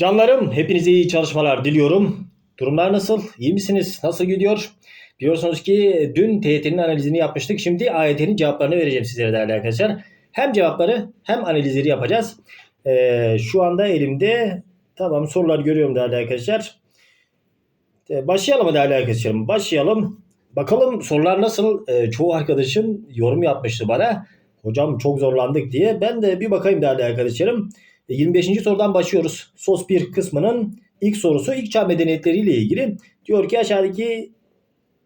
Canlarım hepinize iyi çalışmalar diliyorum. Durumlar nasıl? İyi misiniz? Nasıl gidiyor? Biliyorsunuz ki dün TYT'nin analizini yapmıştık. Şimdi AYT'nin cevaplarını vereceğim sizlere değerli arkadaşlar. Hem cevapları hem analizleri yapacağız. Ee, şu anda elimde tamam sorular görüyorum değerli arkadaşlar. Ee, başlayalım mı değerli arkadaşlarım? Başlayalım. Bakalım sorular nasıl? Ee, çoğu arkadaşım yorum yapmıştı bana. Hocam çok zorlandık diye. Ben de bir bakayım değerli arkadaşlarım. 25. sorudan başlıyoruz. SOS 1 kısmının ilk sorusu ilk çağ medeniyetleriyle ilgili. Diyor ki aşağıdaki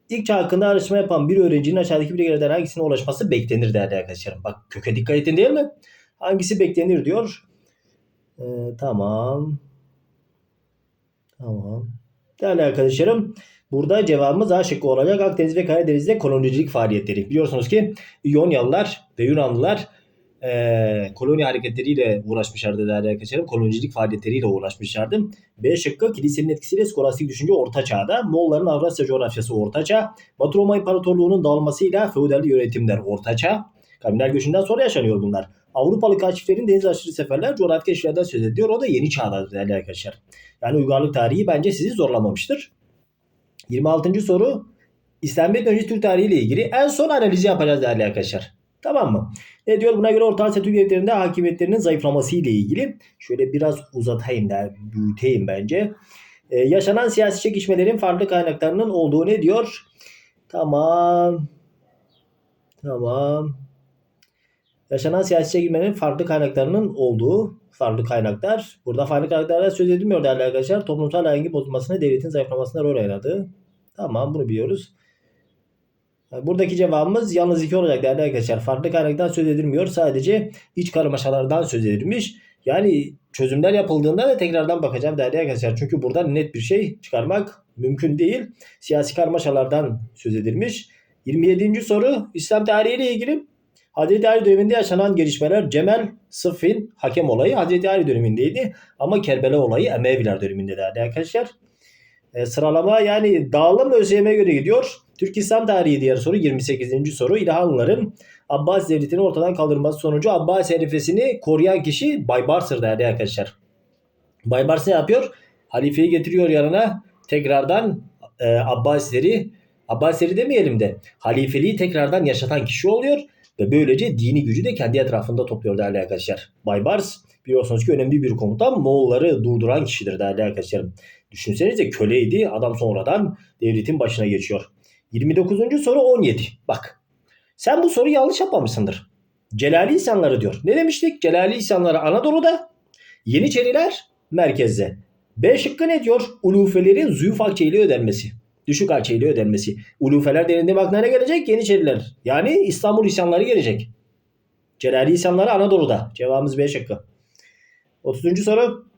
ilk çağ hakkında araştırma yapan bir öğrencinin aşağıdaki bilgilerden hangisine ulaşması beklenir değerli arkadaşlarım. Bak köke dikkat edin değil mi? Hangisi beklenir diyor. Ee, tamam. Tamam. Değerli arkadaşlarım burada cevabımız A şıkkı olacak. Akdeniz ve Karadeniz'de kolonicilik faaliyetleri. Biliyorsunuz ki İyonyalılar ve Yunanlılar e, koloni hareketleriyle uğraşmışlardı değerli arkadaşlarım. Kolonicilik faaliyetleriyle uğraşmışlardı. B şıkkı kilisenin etkisiyle skolastik düşünce Orta Çağ'da. Moğolların Avrasya coğrafyası Orta Çağ. Batı Roma İmparatorluğu'nun dağılmasıyla feodal yönetimler Orta Çağ. Kabinler göçünden sonra yaşanıyor bunlar. Avrupalı kaçiflerin deniz aşırı seferler coğrafi keşiflerden söz ediyor. O da yeni çağda değerli arkadaşlar. Yani uygarlık tarihi bence sizi zorlamamıştır. 26. soru İslamiyet öncesi Türk tarihi ile ilgili en son analizi yapacağız değerli arkadaşlar. Tamam mı? Ne diyor? Buna göre Orta Asya Türk devletlerinde hakimiyetlerinin zayıflaması ile ilgili. Şöyle biraz uzatayım da büyüteyim bence. Ee, yaşanan siyasi çekişmelerin farklı kaynaklarının olduğu ne diyor? Tamam. Tamam. Yaşanan siyasi çekilmelerin farklı kaynaklarının olduğu farklı kaynaklar. Burada farklı kaynaklardan söz edilmiyor değerli arkadaşlar. Toplumsal ahengi bozulmasına devletin zayıflamasına rol oynadı. Tamam bunu biliyoruz. Buradaki cevabımız yalnız iki olacak değerli arkadaşlar. Farklı kaynaktan söz edilmiyor. Sadece iç karmaşalardan söz edilmiş. Yani çözümler yapıldığında da tekrardan bakacağım değerli arkadaşlar. Çünkü burada net bir şey çıkarmak mümkün değil. Siyasi karmaşalardan söz edilmiş. 27. soru İslam tarihiyle ilgili. Hazreti Ali döneminde yaşanan gelişmeler Cemel Sıffin hakem olayı Hazreti Ali dönemindeydi. Ama Kerbela olayı Emeviler döneminde değerli arkadaşlar. E, sıralama yani dağılım ÖSYM'e göre gidiyor. Türk İslam tarihi diğer soru 28. soru. İlhanlıların Abbas devletini ortadan kaldırması sonucu Abbas halifesini koruyan kişi Baybars'ır değerli arkadaşlar. Baybars ne yapıyor? Halifeyi getiriyor yanına tekrardan e, Abbasileri Abbasileri demeyelim de halifeliği tekrardan yaşatan kişi oluyor ve böylece dini gücü de kendi etrafında topluyor değerli arkadaşlar. Baybars biliyorsunuz ki önemli bir komutan Moğolları durduran kişidir değerli arkadaşlarım. Düşünsenize köleydi adam sonradan devletin başına geçiyor. 29. soru 17. Bak sen bu soruyu yanlış yapmamışsındır. Celali isyanları diyor. Ne demiştik? Celali isyanları Anadolu'da, Yeniçeriler merkezde. B şıkkı ne diyor? Ulufelerin züğüf akçeyle ödenmesi. Düşük akçeyle ödenmesi. Ulufeler denildiği aklına ne gelecek? Yeniçeriler. Yani İstanbul isyanları gelecek. Celali isyanları Anadolu'da. Cevabımız B şıkkı. 30. soru.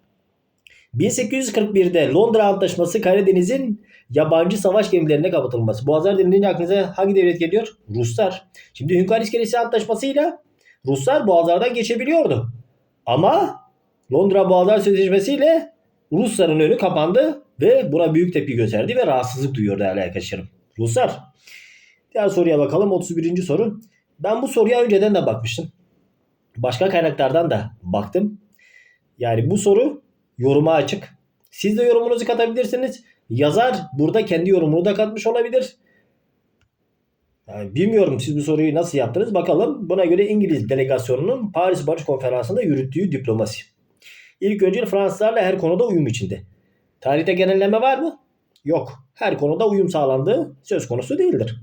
1841'de Londra Antlaşması Karadeniz'in yabancı savaş gemilerine kapatılması. Boğazlar denilince aklınıza hangi devlet geliyor? Ruslar. Şimdi Hünkar İskelesi Antlaşması'yla Ruslar boğazlardan geçebiliyordu. Ama Londra Boğazlar Sözleşmesi'yle Rusların önü kapandı ve buna büyük tepki gösterdi ve rahatsızlık duyuyor değerli arkadaşlarım. Ruslar. Diğer soruya bakalım. 31. soru. Ben bu soruya önceden de bakmıştım. Başka kaynaklardan da baktım. Yani bu soru yoruma açık. Siz de yorumunuzu katabilirsiniz. Yazar burada kendi yorumunu da katmış olabilir. Yani bilmiyorum siz bu soruyu nasıl yaptınız bakalım. Buna göre İngiliz delegasyonunun Paris Barış Konferansı'nda yürüttüğü diplomasi. İlk önce Fransızlarla her konuda uyum içinde. Tarihte genelleme var mı? Yok. Her konuda uyum sağlandığı söz konusu değildir.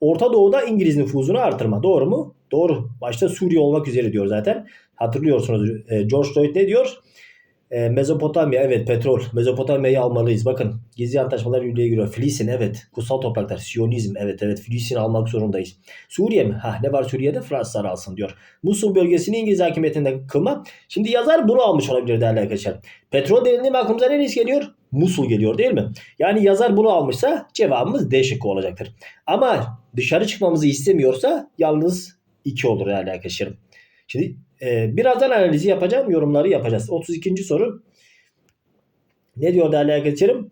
Orta Doğu'da İngiliz nüfuzunu artırma. Doğru mu? Doğru. Başta Suriye olmak üzere diyor zaten. Hatırlıyorsunuz George Lloyd ne diyor? E, Mezopotamya evet petrol. Mezopotamya'yı almalıyız. Bakın gizli antlaşmalar yürürlüğe giriyor. Filistin evet. Kutsal topraklar. Siyonizm evet evet. Filistin'i almak zorundayız. Suriye mi? Ha ne var Suriye'de? Fransızlar alsın diyor. Musul bölgesini İngiliz hakimiyetinde kılma. Şimdi yazar bunu almış olabilir değerli arkadaşlar. Petrol denildiği mi aklımıza neresi geliyor? Musul geliyor değil mi? Yani yazar bunu almışsa cevabımız D şıkkı olacaktır. Ama dışarı çıkmamızı istemiyorsa yalnız 2 olur değerli arkadaşlarım. Şimdi ee, birazdan analizi yapacağım. Yorumları yapacağız. 32. soru. Ne diyor değerli arkadaşlarım?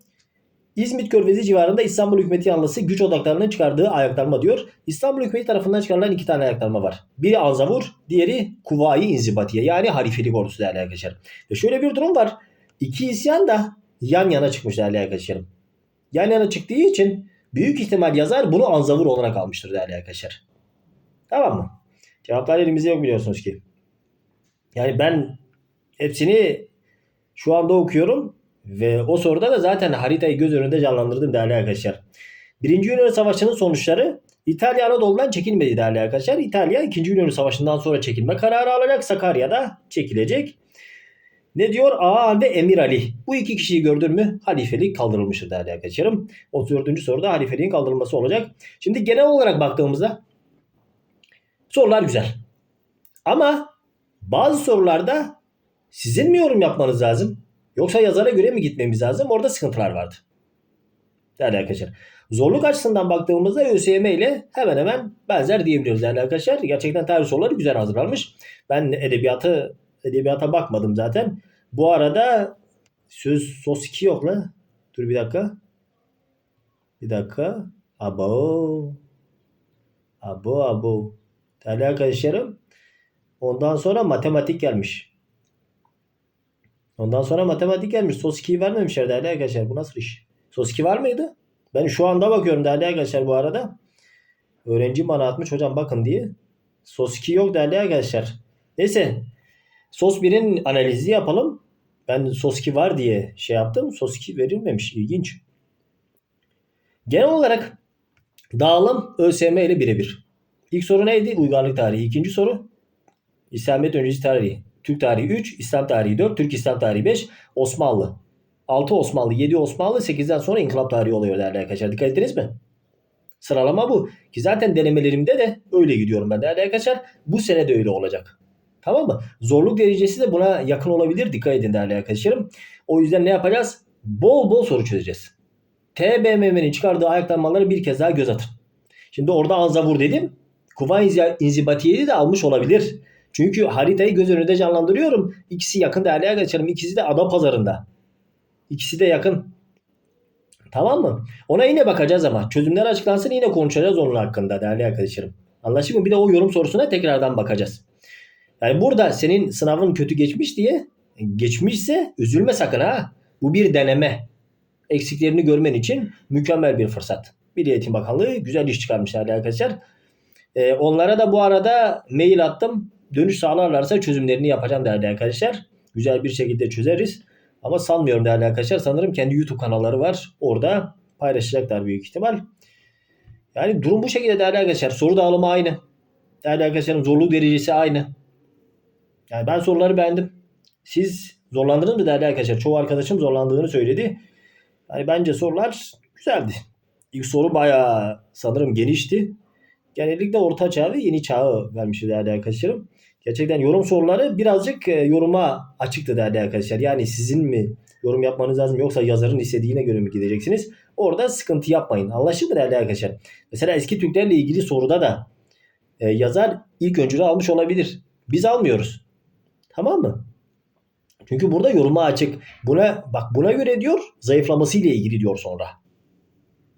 İzmit Körfezi civarında İstanbul hükümeti yanlısı güç odaklarının çıkardığı ayaklanma diyor. İstanbul hükümeti tarafından çıkarılan iki tane ayaklanma var. Biri Anzavur, diğeri Kuvayi İnzibatiye yani halifelik ordusu değerli arkadaşlar. Ve şöyle bir durum var. iki isyan da yan yana çıkmış değerli arkadaşlarım. Yan yana çıktığı için büyük ihtimal yazar bunu anzavur olarak almıştır değerli arkadaşlar. Tamam mı? Cevaplar elimizde yok biliyorsunuz ki. Yani ben hepsini şu anda okuyorum ve o soruda da zaten haritayı göz önünde canlandırdım değerli arkadaşlar. Birinci Yunan Savaşı'nın sonuçları İtalya Anadolu'dan çekilmedi değerli arkadaşlar. İtalya 2. Yunan Savaşı'ndan sonra çekilme kararı alacak. Sakarya'da çekilecek. Ne diyor? A halde Emir Ali. Bu iki kişiyi gördün mü halifelik kaldırılmıştır değerli arkadaşlarım. 34. soruda halifeliğin kaldırılması olacak. Şimdi genel olarak baktığımızda sorular güzel. Ama bazı sorularda sizin mi yorum yapmanız lazım? Yoksa yazara göre mi gitmemiz lazım? Orada sıkıntılar vardı. Değerli arkadaşlar. Zorluk açısından baktığımızda ÖSYM ile hemen hemen benzer diyebiliyoruz değerli arkadaşlar. Gerçekten tarih soruları güzel hazırlanmış. Ben edebiyatı edebiyata bakmadım zaten. Bu arada söz sos 2 yok la. Dur bir dakika. Bir dakika. Abo. Abo abo. Değerli arkadaşlarım. Ondan sonra matematik gelmiş. Ondan sonra matematik gelmiş. Sos 2'yi vermemişler değerli arkadaşlar. Bu nasıl iş? Sos 2 var mıydı? Ben şu anda bakıyorum değerli arkadaşlar bu arada. Öğrenci bana atmış hocam bakın diye. Sos 2 yok değerli arkadaşlar. Neyse. Sos 1'in analizi yapalım. Ben sos 2 var diye şey yaptım. Sos 2 verilmemiş. İlginç. Genel olarak dağılım ÖSYM ile birebir. İlk soru neydi? Uygarlık tarihi. İkinci soru İslamiyet öncesi tarihi. Türk tarihi 3, İslam tarihi 4, Türk İslam tarihi 5, Osmanlı. 6 Osmanlı, 7 Osmanlı, 8'den sonra inkılap tarihi oluyor değerli arkadaşlar. Dikkat ettiniz mi? Sıralama bu. Ki zaten denemelerimde de öyle gidiyorum ben değerli arkadaşlar. Bu sene de öyle olacak. Tamam mı? Zorluk derecesi de buna yakın olabilir. Dikkat edin değerli arkadaşlarım. O yüzden ne yapacağız? Bol bol soru çözeceğiz. TBMM'nin çıkardığı ayaklanmaları bir kez daha göz atın. Şimdi orada anzavur dedim. Kuvayi inzibatiyeyi de almış olabilir. Çünkü haritayı göz önünde canlandırıyorum. İkisi yakın değerli arkadaşlarım. İkisi de ada pazarında. İkisi de yakın. Tamam mı? Ona yine bakacağız ama. Çözümler açıklansın yine konuşacağız onun hakkında değerli arkadaşlarım. Anlaşıldı mı? Bir de o yorum sorusuna tekrardan bakacağız. Yani burada senin sınavın kötü geçmiş diye geçmişse üzülme sakın ha. Bu bir deneme. Eksiklerini görmen için mükemmel bir fırsat. Milli Eğitim Bakanlığı güzel iş çıkarmış değerli arkadaşlar. Ee, onlara da bu arada mail attım. Dönüş sağlarlarsa çözümlerini yapacağım değerli arkadaşlar. Güzel bir şekilde çözeriz. Ama sanmıyorum değerli arkadaşlar. Sanırım kendi YouTube kanalları var. Orada paylaşacaklar büyük ihtimal. Yani durum bu şekilde değerli arkadaşlar. Soru dağılımı aynı. Değerli arkadaşlarım zorluk derecesi aynı. Yani ben soruları beğendim. Siz zorlandınız mı değerli arkadaşlar? Çoğu arkadaşım zorlandığını söyledi. Yani bence sorular güzeldi. İlk soru bayağı sanırım genişti. Genellikle orta çağ ve yeni çağı vermişti değerli arkadaşlarım. Gerçekten yorum soruları birazcık e, yoruma açıktı değerli arkadaşlar. Yani sizin mi yorum yapmanız lazım yoksa yazarın istediğine göre mi gideceksiniz? Orada sıkıntı yapmayın. Anlaşıldı değerli arkadaşlar? Mesela eski Türklerle ilgili soruda da e, yazar ilk öncülü almış olabilir. Biz almıyoruz. Tamam mı? Çünkü burada yoruma açık. Buna bak buna göre diyor zayıflaması ile ilgili diyor sonra.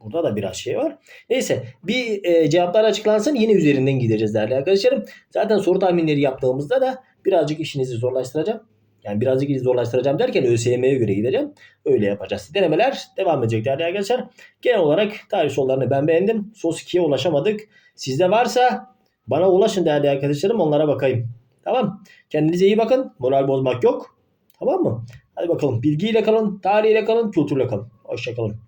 Burada da biraz şey var. Neyse bir e, cevaplar açıklansın yine üzerinden gideceğiz değerli arkadaşlarım. Zaten soru tahminleri yaptığımızda da birazcık işinizi zorlaştıracağım. Yani birazcık zorlaştıracağım derken ÖSYM'ye göre gideceğim. Öyle yapacağız. Denemeler devam edecek değerli arkadaşlar. Genel olarak tarih sorularını ben beğendim. SOS 2'ye ulaşamadık. Sizde varsa bana ulaşın değerli arkadaşlarım onlara bakayım. Tamam. Kendinize iyi bakın. Moral bozmak yok. Tamam mı? Hadi bakalım. Bilgiyle kalın, tarihiyle kalın, kültürle kalın. Hoşçakalın.